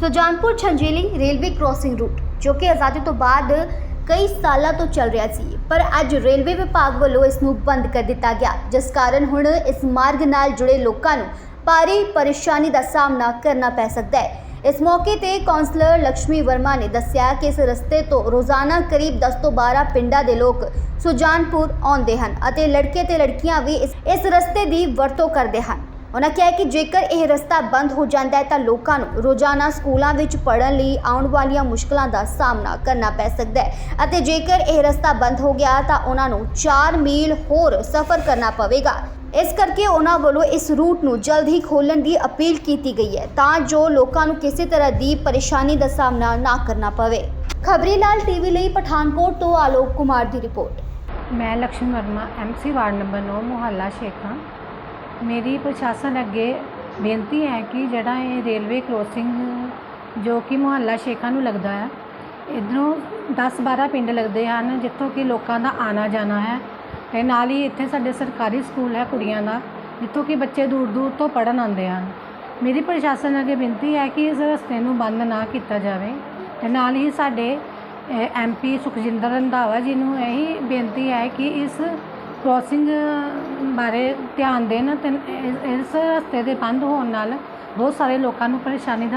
Sujanpur Chhanjeli railway crossing route, ਜੋ ਕਿ ਆਜ਼ਾਦੀ ਤੋਂ ਬਾਅਦ ਕਈ ਸਾਲਾਂ ਤੋਂ ਚੱਲ ਰਿਹਾ ਸੀ, ਪਰ ਅੱਜ ਰੇਲਵੇ ਵਿਭਾਗ ਵੱਲੋਂ ਇਸ ਨੂੰ ਬੰਦ ਕਰ ਦਿੱਤਾ ਗਿਆ, ਜਿਸ ਕਾਰਨ ਹੁਣ ਇਸ ਮਾਰਗ ਨਾਲ ਜੁੜੇ ਲੋਕਾਂ ਨੂੰ ਭਾਰੀ ਪਰੇਸ਼ਾਨੀ ਦਾ ਸਾਹਮਣਾ ਕਰਨਾ ਪੈ ਸਕਦਾ ਹੈ। ਇਸ ਮੌਕੇ ਤੇ ਕਾਉਂਸਲਰ ਲక్ష్ਮੀ ਵਰਮਾ ਨੇ ਦੱਸਿਆ ਕਿ ਇਸ ਰਸਤੇ ਤੋਂ ਰੋਜ਼ਾਨਾ ਕਰੀਬ 10 ਤੋਂ 12 ਪਿੰਡਾਂ ਦੇ ਲੋਕ ਸੁਜਾਨਪੁਰ ਆਉਂਦੇ ਹਨ ਅਤੇ ਲੜਕੇ ਤੇ ਲੜਕੀਆਂ ਵੀ ਇਸ ਰਸਤੇ ਦੀ ਵਰਤੋਂ ਕਰਦੇ ਹਨ। ਉਹਨਾਂ ਕਿਹਾ ਕਿ ਜੇਕਰ ਇਹ ਰਸਤਾ ਬੰਦ ਹੋ ਜਾਂਦਾ ਹੈ ਤਾਂ ਲੋਕਾਂ ਨੂੰ ਰੋਜ਼ਾਨਾ ਸਕੂਲਾਂ ਵਿੱਚ ਪੜ੍ਹਨ ਲਈ ਆਉਣ ਵਾਲੀਆਂ ਮੁਸ਼ਕਲਾਂ ਦਾ ਸਾਹਮਣਾ ਕਰਨਾ ਪੈ ਸਕਦਾ ਹੈ। ਅਤੇ ਜੇਕਰ ਇਹ ਰਸਤਾ ਬੰਦ ਹੋ ਗਿਆ ਤਾਂ ਉਹਨਾਂ ਨੂੰ 4 ਮੀਲ ਹੋਰ ਸਫ਼ਰ ਕਰਨਾ ਪਵੇਗਾ। ਇਸ ਕਰਕੇ ਉਹਨਾਂ ਵੱਲੋਂ ਇਸ ਰੂਟ ਨੂੰ ਜਲਦ ਹੀ ਖੋਲ੍ਹਣ ਦੀ ਅਪੀਲ ਕੀਤੀ ਗਈ ਹੈ ਤਾਂ ਜੋ ਲੋਕਾਂ ਨੂੰ ਕਿਸੇ ਤਰ੍ਹਾਂ ਦੀ ਪਰੇਸ਼ਾਨੀ ਦਾ ਸਾਹਮਣਾ ਨਾ ਕਰਨਾ ਪਵੇ। ਖਬਰੀ ਲਾਲ ਟੀਵੀ ਲਈ ਪਠਾਨਕੋਟ ਤੋਂ ਆਲੋਕ ਕੁਮਾਰ ਦੀ ਰਿਪੋਰਟ। ਮੈਂ Lakshmi Verma MC ward number 9 ਮੁਹੱਲਾ ਸ਼ੇਖਾਂ ਮੇਰੀ ਪ੍ਰਸ਼ਾਸਨ ਅੱਗੇ ਬੇਨਤੀ ਹੈ ਕਿ ਜਿਹੜਾ ਇਹ ਰੇਲਵੇ ਕ੍ਰੋਸਿੰਗ ਜੋ ਕਿ ਮੁਹੱਲਾ ਸ਼ੇਖਾਂ ਨੂੰ ਲੱਗਦਾ ਹੈ, ਇਧਰੋਂ 10-12 ਪਿੰਡ ਲੱਗਦੇ ਹਨ ਜਿੱਥੋਂ ਕਿ ਲੋਕਾਂ ਦਾ ਆਣਾ ਜਾਣਾ ਹੈ। ਤੇ ਨਾਲ ਹੀ ਇੱਥੇ ਸਾਡੇ ਸਰਕਾਰੀ ਸਕੂਲ ਹੈ ਕੁੜੀਆਂ ਦਾ, ਜਿੱਥੋਂ ਕਿ ਬੱਚੇ ਦੂਰ ਦੂਰ ਤੋਂ ਪੜ੍ਹਨ ਆਉਂਦੇ ਹਨ। ਮੇਰੀ ਪ੍ਰਸ਼ਾਸਨ ਅੱਗੇ ਬੇਨਤੀ ਹੈ ਕਿ ਇਸ ਰਸਤੇ ਨੂੰ ਬੰਦ ਨਾ ਕੀਤਾ ਜਾਵੇ। ਤੇ ਨਾਲ ਹੀ ਸਾਡੇ ਐਮਪੀ ਸੁਖਜਿੰਦਰ ਰੰਧਾਵਾ ਜੀ ਨੂੰ ਇਹੀ ਬੇਨਤੀ ਹੈ ਕਿ ਇਸ ਕ੍ਰੋਸਿੰਗ ਬਾਰੇ ਧਿਆਨ ਦੇਣ ਅਤੇ ਇਸ ਇਸ ਰਸਤੇ ਦੇ ਬੰਦ ਹੋਣ ਨਾਲ ਬਹੁਤ ਸਾਰੇ ਲੋਕਾਂ ਨੂੰ ਪਰੇਸ਼ਾਨੀ ਦਾ